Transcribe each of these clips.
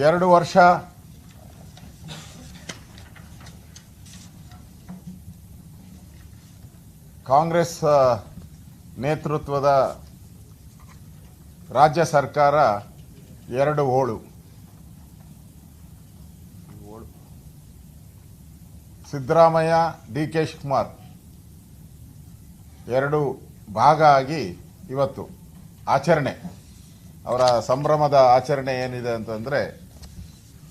ಎರಡು ವರ್ಷ. ಕಾಂಗ್ರೆಸ್ ನೇತೃತ್ವದ ರಾಜ್ಯ ಸರ್ಕಾರ ಎರಡು ಹೋಳು ಸಿದ್ದರಾಮಯ್ಯ ಡಿ ಕೆ ಶಿವಕುಮಾರ್. ಎರಡು ಭಾಗ ಆಗಿ ಇವತ್ತು ಆಚರಣೆ. ಅವರ ಸಂಭ್ರಮದ ಆಚರಣೆ ಏನಿದೆ ಅಂತಂದರೆ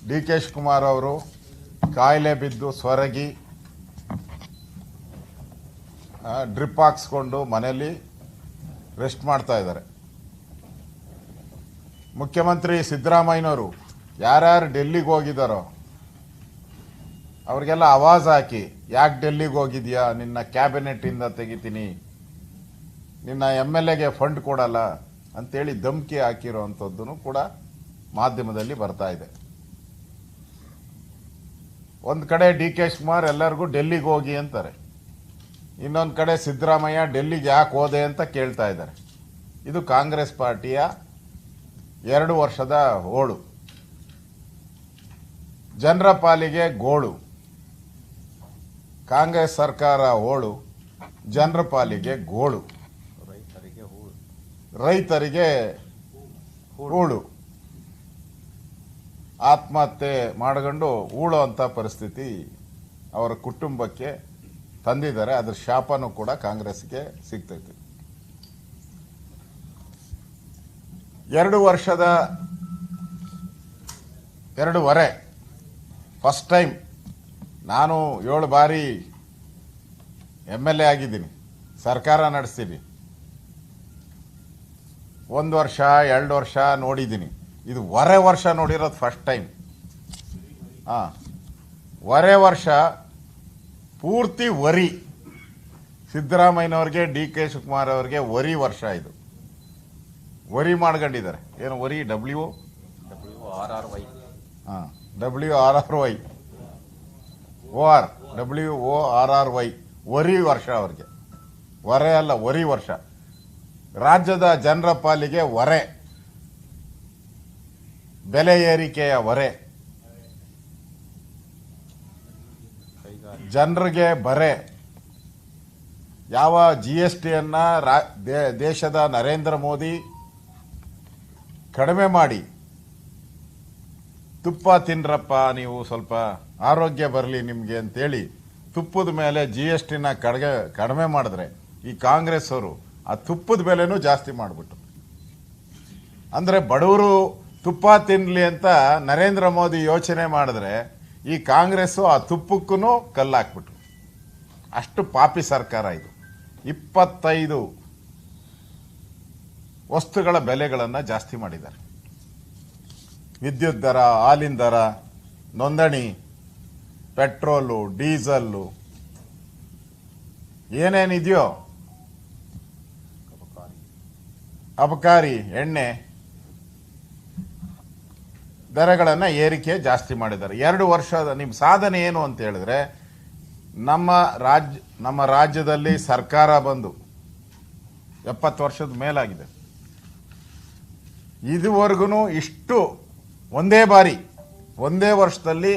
ಡಿ ಕೆ ಶಿವಕುಮಾರ್ ಅವರು ಕಾಯಿಲೆ ಬಿದ್ದು ಸ್ವರಗಿ ಡ್ರಿಪ್ ಹಾಕ್ಸ್ಕೊಂಡು ಮನೆಯಲ್ಲಿ ರೆಸ್ಟ್ ಮಾಡ್ತಾ ಇದ್ದಾರೆ. ಮುಖ್ಯಮಂತ್ರಿ ಸಿದ್ದರಾಮಯ್ಯನವರು ಯಾರ್ಯಾರು ಡೆಲ್ಲಿಗೆ ಹೋಗಿದ್ದಾರೋ ಅವ್ರಿಗೆಲ್ಲ ಆವಾಜ್ ಹಾಕಿ, ಯಾಕೆ ಡೆಲ್ಲಿಗೆ ಹೋಗಿದ್ಯಾ, ನಿನ್ನ ಕ್ಯಾಬಿನೆಟ್ಟಿಂದ ತೆಗಿತೀನಿ, ನಿನ್ನ ಎಂ ಎಲ್ ಎಗೆ ಫಂಡ್ ಕೊಡಲ್ಲ ಅಂತೇಳಿ ಧಮಕಿ ಹಾಕಿರೋ ಅಂಥದ್ದನ್ನು ಕೂಡ ಮಾಧ್ಯಮದಲ್ಲಿ ಬರ್ತಾ ಇದೆ. ಒಂದು ಕಡೆ ಡಿ ಕೆ ಶಿವಕುಮಾರ್ ಎಲ್ಲರಿಗೂ ಡೆಲ್ಲಿಗೆ ಹೋಗಿ ಅಂತಾರೆ. ಇನ್ನೊಂದು ಕಡೆ ಸಿದ್ದರಾಮಯ್ಯ ಡೆಲ್ಲಿಗೆ ಯಾಕೆ ಹೋದೆ ಅಂತ ಕೇಳ್ತಾ ಇದ್ದಾರೆ. ಇದು ಕಾಂಗ್ರೆಸ್ ಪಾರ್ಟಿಯ ಎರಡು ವರ್ಷದ ಹೋಳು. ಜನರ ಪಾಲಿಗೆ ಗೋಳು. ಕಾಂಗ್ರೆಸ್ ಸರ್ಕಾರ ಹೋಳು, ಜನರ ಪಾಲಿಗೆ ಗೋಳು. ರೈತರಿಗೆ ಹೂಳು. ಆತ್ಮಹತ್ಯೆ ಮಾಡ್ಕೊಂಡು ಹೂಳೋ ಅಂತ ಪರಿಸ್ಥಿತಿ ಅವರ ಕುಟುಂಬಕ್ಕೆ ತಂದಿದ್ದಾರೆ. ಅದ್ರ ಶಾಪನೂ ಕೂಡ ಕಾಂಗ್ರೆಸ್ಗೆ ಸಿಗ್ತೈತೆ. ಎರಡು ವರ್ಷದ, ಎರಡೂವರೆ, ಫಸ್ಟ್ ಟೈಮ್ ನಾನು ಏಳು ಬಾರಿ ಎಂ ಎಲ್ ಎ ಆಗಿದ್ದೀನಿ. ಸರ್ಕಾರ ನಡೆಸ್ತೀನಿ. ಒಂದು ವರ್ಷ ಎರಡು ವರ್ಷ ನೋಡಿದ್ದೀನಿ. ಇದು ವರೆ ವರ್ಷ ನೋಡಿರೋದು ಫಸ್ಟ್ ಟೈಮ್ ಹಾಂ ವರೆ ವರ್ಷ ಪೂರ್ತಿ ವರಿ. ಸಿದ್ದರಾಮಯ್ಯನವ್ರಿಗೆ ಡಿ ಕೆ ಶಿವಕುಮಾರ್ ಅವ್ರಿಗೆ ವರಿ ವರ್ಷ ಇದು. ವರಿ ಮಾಡ್ಕೊಂಡಿದ್ದಾರೆ. ಏನು worry? W W R R Y ಹಾಂ W R R Y O R W O R R Y worry ವರ್ಷ ಅವ್ರಿಗೆ. ವರೆ ಅಲ್ಲ ವರಿ ವರ್ಷ. ರಾಜ್ಯದ ಜನರ ಪಾಲಿಗೆ ಹೊರೆ ಬೆಲೆ ಏರಿಕೆಯ ಹೊರೆ ಜನರಿಗೆ ಬರೆ. ಯಾವ ಜಿ ಎಸ್ ಟಿಯನ್ನ ದೇಶದ ನರೇಂದ್ರ ಮೋದಿ ಕಡಿಮೆ ಮಾಡಿ. ತುಪ್ಪ ತಿನ್ರಪ್ಪ, ನೀವು ಸ್ವಲ್ಪ ಆರೋಗ್ಯ ಬರಲಿ ನಿಮಗೆ ಅಂತೇಳಿ ತುಪ್ಪದ ಮೇಲೆ ಜಿ ಎಸ್ ಟಿನ ಕಡಿಮೆ ಮಾಡಿದ್ರೆ ಈ ಕಾಂಗ್ರೆಸ್ ಅವರು ಆ ತುಪ್ಪದ ಬೆಲೆನೂ ಜಾಸ್ತಿ ಮಾಡಿಬಿಟ್ರು ಅಂದರೆ ಬಡವರು ತುಪ್ಪ ತಿನ್ನಲಿ ಅಂತ ನರೇಂದ್ರ ಮೋದಿ ಯೋಚನೆ ಮಾಡಿದ್ರೆ ಈ ಕಾಂಗ್ರೆಸ್ಸು ಆ ತುಪ್ಪಕ್ಕೂ ಕಲ್ಲಾಕ್ಬಿಟ್ರು. ಅಷ್ಟು ಪಾಪಿ ಸರ್ಕಾರ ಇದು. ಇಪ್ಪತ್ತೈದು ವಸ್ತುಗಳ ಬೆಲೆಗಳನ್ನು ಜಾಸ್ತಿ ಮಾಡಿದ್ದಾರೆ. ವಿದ್ಯುತ್ ದರ, ಹಾಲಿನ ದರ, ನೋಂದಣಿ, ಪೆಟ್ರೋಲು, ಡೀಸಲ್ಲು, ಏನೇನಿದೆಯೋ ಅಬಕಾರಿ ಅಬಕಾರಿ ಎಣ್ಣೆ ದರಗಳನ್ನು ಏರಿಕೆ ಜಾಸ್ತಿ ಮಾಡಿದ್ದಾರೆ. ಎರಡು ವರ್ಷದ ನಿಮ್ಮ ಸಾಧನೆ ಏನು ಅಂತ ಹೇಳಿದ್ರೆ, ನಮ್ಮ ರಾಜ್ಯ, ನಮ್ಮ ರಾಜ್ಯದಲ್ಲಿ ಸರ್ಕಾರ ಬಂದು ಎಪ್ಪತ್ತು ವರ್ಷದ ಮೇಲಾಗಿದೆ. ಇದುವರೆಗೂ ಇಷ್ಟು ಒಂದೇ ಬಾರಿ, ಒಂದೇ ವರ್ಷದಲ್ಲಿ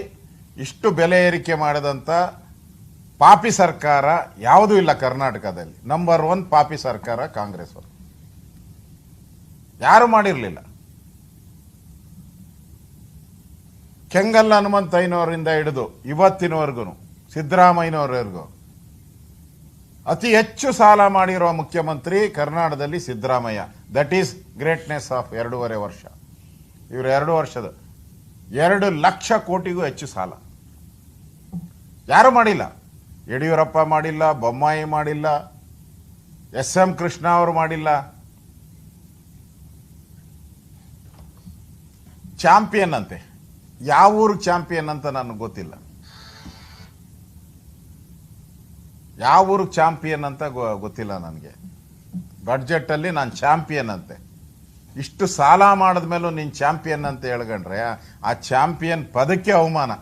ಇಷ್ಟು ಬೆಲೆ ಏರಿಕೆ ಮಾಡಿದಂಥ ಪಾಪಿ ಸರ್ಕಾರ ಯಾವುದೂ ಇಲ್ಲ ಕರ್ನಾಟಕದಲ್ಲಿ. ನಂಬರ್ ಒನ್ ಪಾಪಿ ಸರ್ಕಾರ ಕಾಂಗ್ರೆಸ್ ಅವರು ಯಾರು ಮಾಡಿರಲಿಲ್ಲ. ಕೆಂಗಲ್ ಹನುಮಂತಯ್ಯನವರಿಂದ ಹಿಡಿದು ಇವತ್ತಿನವರೆಗೂ ಸಿದ್ದರಾಮಯ್ಯನವರವರೆಗೂ ಅತಿ ಹೆಚ್ಚು ಸಾಲ ಮಾಡಿರುವ ಮುಖ್ಯಮಂತ್ರಿ ಕರ್ನಾಟಕದಲ್ಲಿ Siddaramaiah. That is greatness of ಎರಡೂವರೆ ವರ್ಷ. ಇವರು ಎರಡು ವರ್ಷದ, ಎರಡು ಲಕ್ಷ ಕೋಟಿಗೂ ಹೆಚ್ಚು ಸಾಲ. ಯಾರು ಮಾಡಿಲ್ಲ? ಯಡಿಯೂರಪ್ಪ ಮಾಡಿಲ್ಲ, ಬೊಮ್ಮಾಯಿ ಮಾಡಿಲ್ಲ, ಎಸ್ ಎಂ ಕೃಷ್ಣ ಅವರು ಮಾಡಿಲ್ಲ. ಚಾಂಪಿಯನ್ ಅಂತೆ. ಯಾವ ಊರು ಚಾಂಪಿಯನ್ ಅಂತ ನನಗೆ ಗೊತ್ತಿಲ್ಲ. ಯಾವ ಊರು ಚಾಂಪಿಯನ್ ಅಂತ ಗೊತ್ತಿಲ್ಲ ನನಗೆ. ಬಡ್ಜೆಟಲ್ಲಿ ನಾನು ಚಾಂಪಿಯನ್ ಅಂತೆ. ಇಷ್ಟು ಸಾಲ ಮಾಡಿದ್ಮೇಲೂ ನೀನು ಚಾಂಪಿಯನ್ ಅಂತ ಹೇಳ್ಕೊಂಡ್ರೆ ಆ ಚಾಂಪಿಯನ್ ಪದಕ್ಕೆ ಅವಮಾನ.